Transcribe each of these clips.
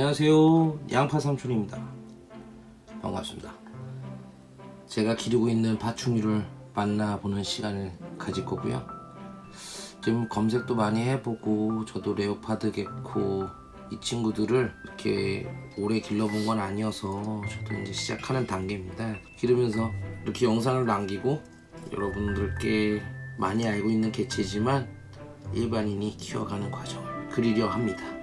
안녕하세요. 양파 삼촌입니다. 반갑습니다. 제가 기르고 있는 파충류를 만나보는 시간을 가질 거고요. 좀 검색도 많이 해보고 저도 레오파드 개코 이 친구들을 이렇게 오래 길러본 건 아니어서 저도 이제 시작하는 단계입니다. 기르면서 이렇게 영상을 남기고 여러분들께 많이 알고 있는 개체지만 일반인이 키워가는 과정을 그리려 합니다.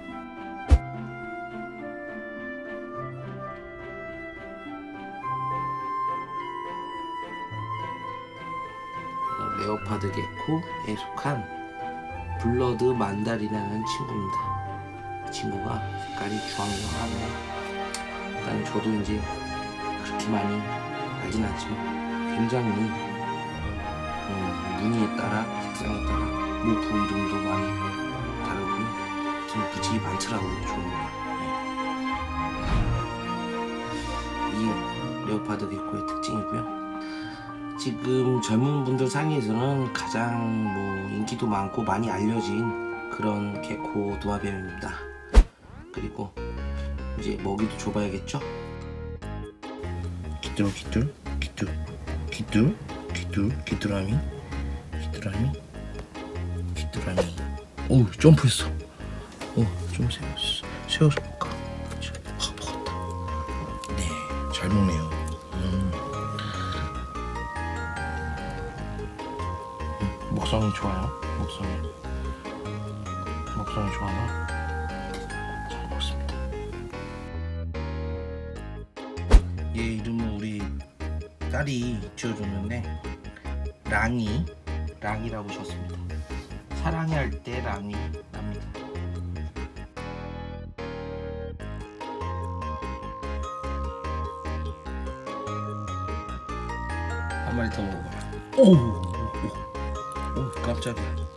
레오파드 개코에 속한 블러드 만달이라는 친구입니다. 이 친구가 색깔이 주황색하고 일단 저도 이제 그렇게 많이 알진 않지만 굉장히 음, 무늬에 따라 색상에 따라 목 부위등도 많이 다르고요. 좀 무지 많더라고요, 종류가. 예. 이게 레오파드 개코의 특징이고요. 지금 젊은 분들 사이에서는 가장 뭐 인기도 많고 많이 알려진 그런 개코 도마뱀입니다. 그리고 이제 먹이도 줘봐야겠죠? 기뚜루 기뚜루 기뚜루 기뚜루 기뚜루 기뚜라미 기뚜라미 기뚜라미. 오 점프했어. 오좀 세웠어 세워서 볼까 아 먹었다. 네잘 먹네요 먹성이 좋아요. 먹성이 먹성이 좋아요. 잘 먹습니다. 얘 이름은 우리 딸이 지어줬는데 랑이 랑이라고 셨습니다. 사랑해 할때 랑이 랍니다. 한 마리 더 먹어봐라. 오, 오, 오, 깜짝이야.